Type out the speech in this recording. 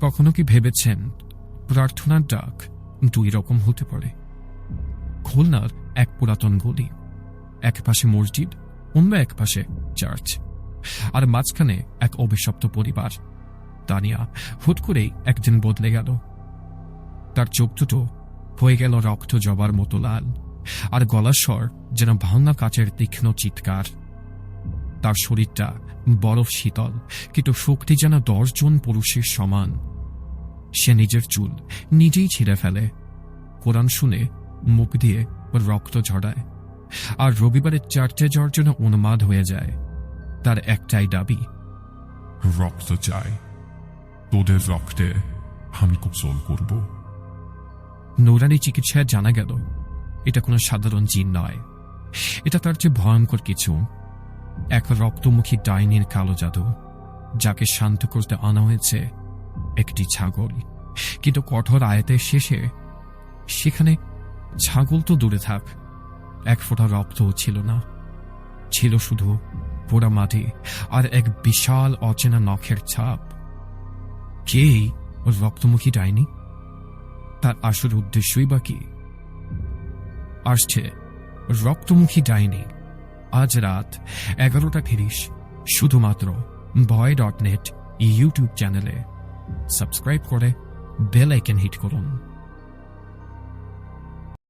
কখনো কি ভেবেছেন প্রার্থনার ডাক দুই রকম হতে পারে? খুলনার এক পুরাতন গলি, এক পাশে মসজিদ, অন্য এক পাশে চার্চ, আর মাঝখানে এক অভিশপ্ত পরিবার। তানিয়া হুট করেই একদিন বদলে গেল। তার চোখ দুটো হয়ে গেল রক্ত জবার মতো লাল, আর গলার স্বর যেন ভাঙা কাচের তীক্ষ্ণ চিৎকার। তার শরীরটা বরফ শীতল কিন্তু শক্তি যেন দশজন পুরুষের সমান। সে নিজের চুল নিজেই ছিঁড়ে ফেলে। কোরআন শুনে মুখ দিয়ে রক্ত ঝরায়। আর রবিবারের চার্চে যাওয়ার জন্য উন্মাদ হয়ে যায় তার একটাই দাবি রক্ত চাই। তোদের রক্তে আমি গোসল করব। নৌরানি চিকিৎসায় জানা গেল এটা কোনো সাধারণ জিন নয়। এটা তার চেয়ে ভয়ঙ্কর কিছু। এক রক্তমুখী ডাইনির কালো জাদু, যাকে শান্ত করতে আনা হয়েছে একটি ছাগল। কিন্তু কঠোর আয়াতের শেষে সেখানে ছাগল তো দূরে থাক, এক ফোঁটা রক্তও ছিল না। ছিল শুধু পোড়া মাটি আর এক বিশাল অচেনা নখের ছাপ। কেই ওর রক্তমুখী ডাইনি? তার আসল উদ্দেশ্যই বা কি? আসছে রক্তমুখী ডাইনি। আজ রাত এগারোটা তিরিশ, শুধুমাত্র ভয় ডট নেট ইউটিউব চ্যানেলে। সাবস্ক্রাইব করে বেল আইকন হিট করুন।